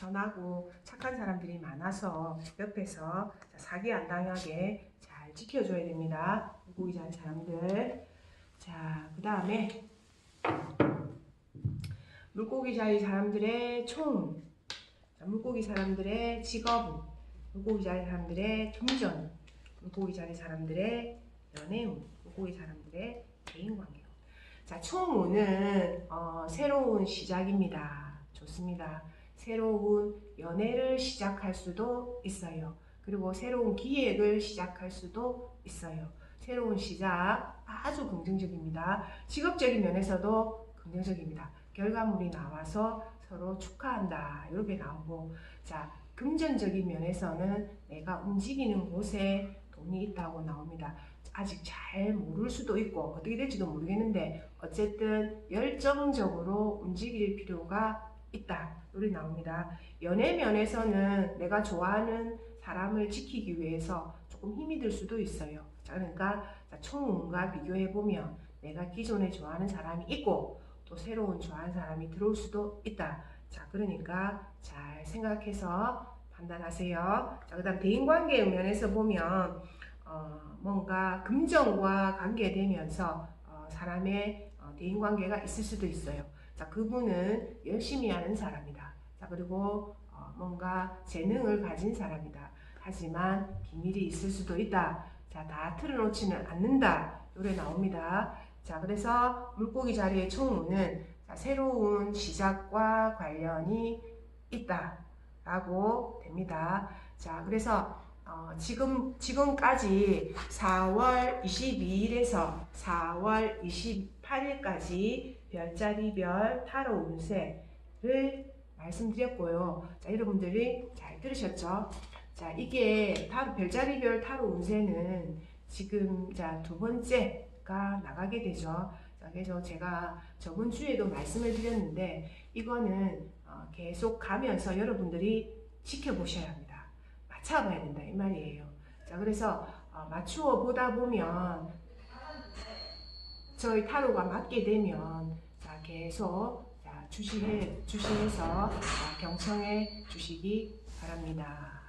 선하고 착한 사람들이 많아서 옆에서 자, 사기 안 당하게 잘 지켜줘야 됩니다. 물고기 자리 사람들. 자, 그 다음에 물고기 자리 사람들의 총, 자, 물고기 사람들의 직업은, 물고기 자리 사람들의 금전, 물고기 자리 사람들의 연애운, 물고기 사람들의 대인관계. 자, 총운은 어, 새로운 시작입니다. 좋습니다. 새로운 연애를 시작할 수도 있어요. 그리고 새로운 기획을 시작할 수도 있어요. 새로운 시작 아주 긍정적입니다. 직업적인 면에서도 긍정적입니다. 결과물이 나와서 서로 축하한다. 이렇게 나오고 자 금전적인 면에서는 내가 움직이는 곳에 돈이 있다고 나옵니다. 아직 잘 모를 수도 있고 어떻게 될지도 모르겠는데 어쨌든 열정적으로 움직일 필요가 있다. 이렇게 나옵니다. 연애 면에서는 내가 좋아하는 사람을 지키기 위해서 조금 힘이 들 수도 있어요. 자, 그러니까 자, 총운과 비교해 보면 내가 기존에 좋아하는 사람이 있고 또 새로운 좋아하는 사람이 들어올 수도 있다. 자, 그러니까 잘 생각해서 판단하세요. 자, 그 다음 대인관계 면에서 보면 어, 뭔가 금전과 관계되면서 어, 사람의 어, 대인관계가 있을 수도 있어요. 자, 그분은 열심히 하는 사람이다. 자, 그리고 어, 뭔가 재능을 가진 사람이다. 하지만 비밀이 있을 수도 있다. 자, 다 틀어놓지는 않는다. 요래 나옵니다. 자, 그래서 물고기 자리의 총우는 자, 새로운 시작과 관련이 있다 라고 됩니다. 자, 그래서 어, 지금 지금까지 4월 22일에서 4월 28일까지 별자리별 타로 운세를 말씀드렸고요. 자, 여러분들이 잘 들으셨죠? 자, 이게 타로 별자리별 타로 운세는 지금 자, 두 번째가 나가게 되죠. 자, 그래서 제가 저번 주에도 말씀을 드렸는데 이거는 어, 계속 가면서 여러분들이 지켜보셔야 합니다. 맞춰봐야 된다 이 말이에요. 자, 그래서 어, 맞추어 보다 보면 저희 타로가 맞게 되면 자, 계속 자, 주시해 주시해서 자, 경청해 주시기 바랍니다.